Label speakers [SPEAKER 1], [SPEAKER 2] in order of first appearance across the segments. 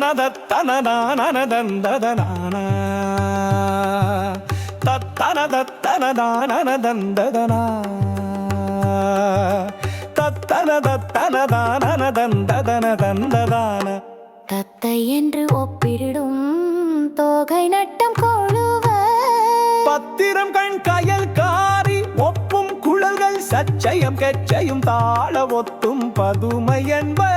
[SPEAKER 1] தத்தனதானதந்ததனான தத்தனதத்தனதானதந்ததனா தத்தனதத்தனதானதந்ததனதந்ததான
[SPEAKER 2] தத்தை என்று ஒப்பிடும் தோகை நட்டம் கொழுவ.
[SPEAKER 1] பத்திரம் கண் கயல் காரி ஒப்பும் குழல்கள் சச்சயம் கெச்சையும் தாழ ஒத்தும் பதுமை என்ப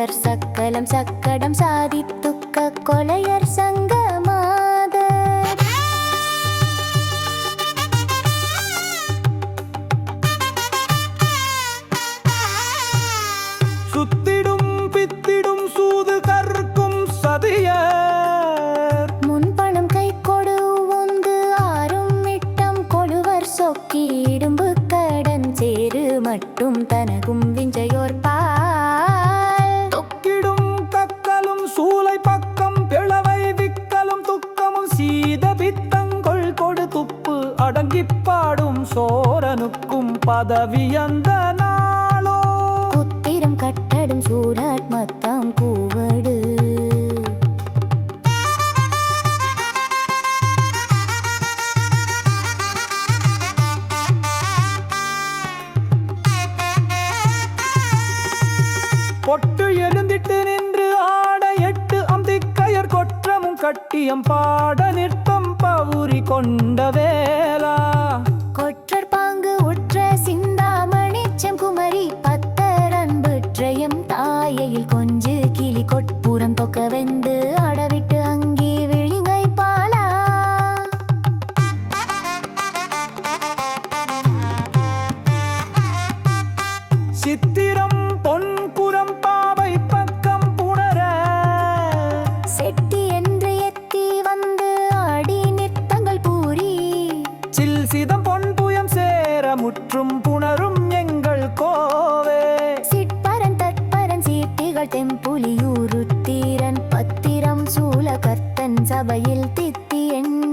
[SPEAKER 2] பரியர் சக்கலம் சக்கடம் சாதித்துக்க கொலையர் சங்கமாத.
[SPEAKER 1] சுத்திடும் பித்திடும் சூது கற்கும் சதியர்.
[SPEAKER 2] முன்பணம் கை கொடு உந்து ஆறும் இட்டம் கொழுவர் சொக்கி இடும்பு கடன் சேரு மட்டும் தனகும்
[SPEAKER 1] பாடும் சோரனுக்கும் பதவி அந்த நாளோ?
[SPEAKER 2] புத்திரம் கட்டடும் சூராத்மத்தாம் கூவடு.
[SPEAKER 1] பொட்டு எழுந்திட்டு நின்று ஆட எட்டு அம்பிக்கையர் கொற்றமும் கட்டியம் பாட நிற்பம் பவுரி கொண்ட
[SPEAKER 2] தெம்புலியூரு தீரன் பத்திரம் சூல கர்த்தன் சபையில் தித்தி என்று